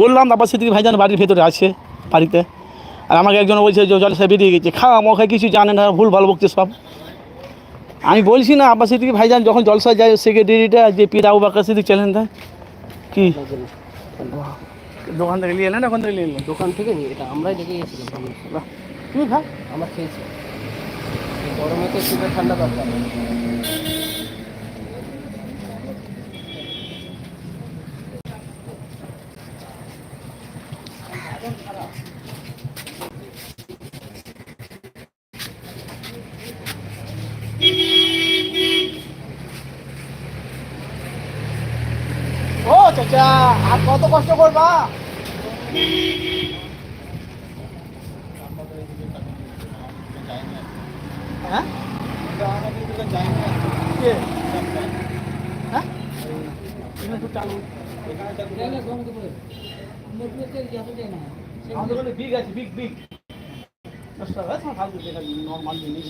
বললাম আবার সেদিকে ভাইজান বাড়ির ভেতরে আছে বাড়িতে। আর আমাকে একজন বলছে যে জলসা বেরিয়ে গেছে খাওয়া মখায় কিছু জানে না ভুল ভালো বকছে সব। আমি বলছি না আব্বাস সিদ্দিকি ভাইজান যখন জলসা যায় সেক্রেটারিটা যে পীর আবু বাকর সিদ্দিক চ্যালেঞ্জ দেয়। কি? দোকান থেকে নিয়ে এলেন ওখান থেকে নিয়ে এলেন? দোকান থেকে নিয়ে এটা আমরাই দেখে গেছিলাম তুমি খা। আমরা খেয়েছি। গরমে তো ঠান্ডা দরকার। চাচা আর কত কষ্ট করবা হ্যাঁ? হ্যাঁ? আমাদের big আছে, big, big। দশ টাকা, তোমার ফালতু দেখা দিবি, normal জিনিস।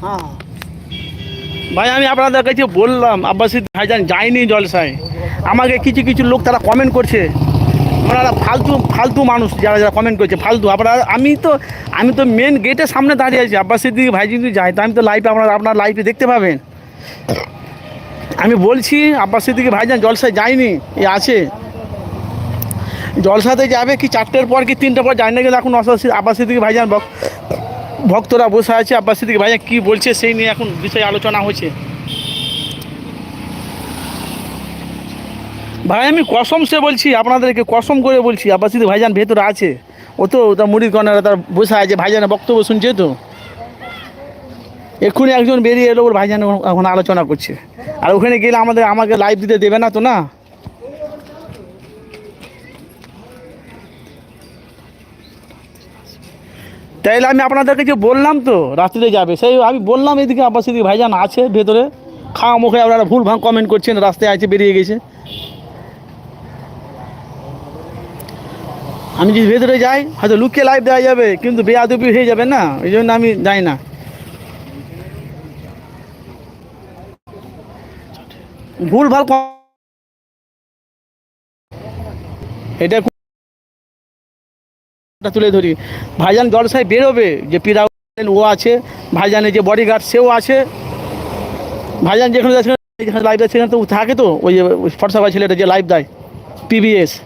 হ্যাঁ। ভাই, আমি আপনাদের কাছে বললাম, আব্বাসিদ ভাইজান যায়নি জলসায়। আমাকে কিছু কিছু লোক তারা কমেন্ট করছে। ওনারা ফালতু ফালতু মানুষ, যারা যারা কমেন্ট করছে, ফালতু। আপনারা, আমি তো আমি তো মেন গেটের সামনে দাঁড়িয়ে আছি। আব্বাস সিদ্দিকি ভাই যদি যায়, তো আমি তো লাইভে আপনার আপনার লাইভে দেখতে পাবেন। আমি বলছি আব্বাস ভাইজান জলসায় যায়নি, এ আছে। জলসাতে যাবে কি চারটের পর, কি তিনটের পর যায় না কিন্তু এখন অসাদ আব্বাস ভাইজান বক- ভক্তরা বসে আছে আব্বাস সিদ্দিকি ভাইজান কী বলছে সেই নিয়ে এখন বিষয়ে আলোচনা হচ্ছে। ভাই, আমি কসম সে বলছি, আপনাদেরকে কসম করে বলছি আব্বাস সিদ্দিকি ভাইজান ভেতরে আছে। ও তো তার মুড়ির কর্নারে তার বসে আছে, ভাইজানের বক্তব্য শুনছে তো। এক্ষুনি একজন বেরিয়ে এলো, ওর ভাইজান এখন আলোচনা করছে। আর ওখানে গেলে আমাদের, আমাকে লাইভ দিতে দেবে না তো না? তাইলে আমি আপনাদেরকে যে বললাম তো, রাত্রিতে যাবে, সেই আমি বললাম এদিকে আব্বাস সিদ্দিক ভাইজান আছে ভেতরে। খাওয়া মুখে আপনারা ভুল ভাঙ কমেন্ট করছেন, রাস্তায় আছে, বেরিয়ে গেছে। আমি যদি ভেতরে যাই, হয়তো লুকিয়ে লাইভ দেওয়া যাবে, কিন্তু বেয়াদবি হয়ে যাবে না, এই জন্য আমি যাই না। ভুল ভালো এটা খুব- তুলে ধরি। ভাইজান জলসায় বেরোবে যে পিরা ও আছে, ভাইজানের যে বডিগার্ড সেও আছে। ভাইজান যেখানে যাচ্ছে যেখানে লাইভ দেয়, সেখানে তো থাকে তো, ওই যে ফটসা ভাই ছেলেটা যে লাইভ দেয় পিবিএস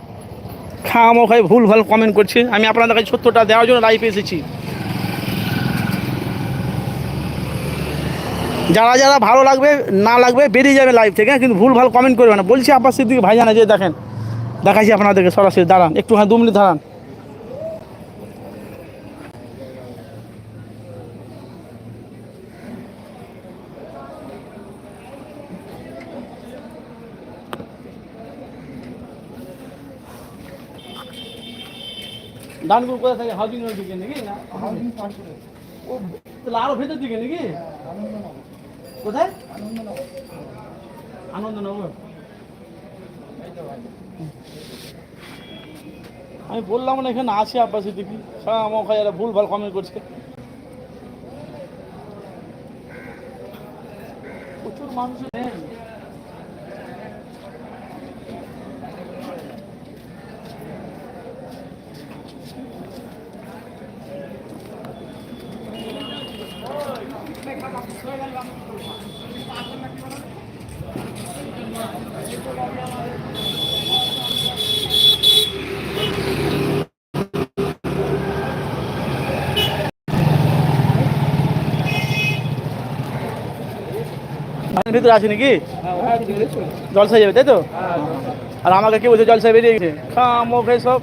খামো খাই, ভুল, ভালো কমেন্ট করছে। আমি আপনাদের কাছে সত্যটা দেওয়ার জন্য লাইভে এসেছি। যারা যারা ভালো লাগবে, না লাগবে, বেরিয়ে যাবে লাইভ থেকে, কিন্তু ভুল, ভালো কমেন্ট করবে না। বলছি আব্বাস সিদ্দিকি ভাইজান যে দেখেন দেখাচ্ছি আপনাদেরকে সরাসরি, দাঁড়ান একটু হ্যাঁ দু মিনিট দাঁড়ান। দানগুলো কোথায় থাকে? হাউজিং এর দিকে নাকি? না? ও, তাহলে আরও ভেতর দিকে নাকি? কোথায়? আনন্দনগর। আমি বললাম না, এখানে আছে আব্বাস, দেখি। আমার খাই ভুল ভালো কমেন্ট করছে। প্রচুর মানুষ নেই ভিতরে আছে নাকি? জলসা যাবে, তাই তো? আর আমাকে কেউ বলছে জলসা বেরিয়ে গেছে? খামো সব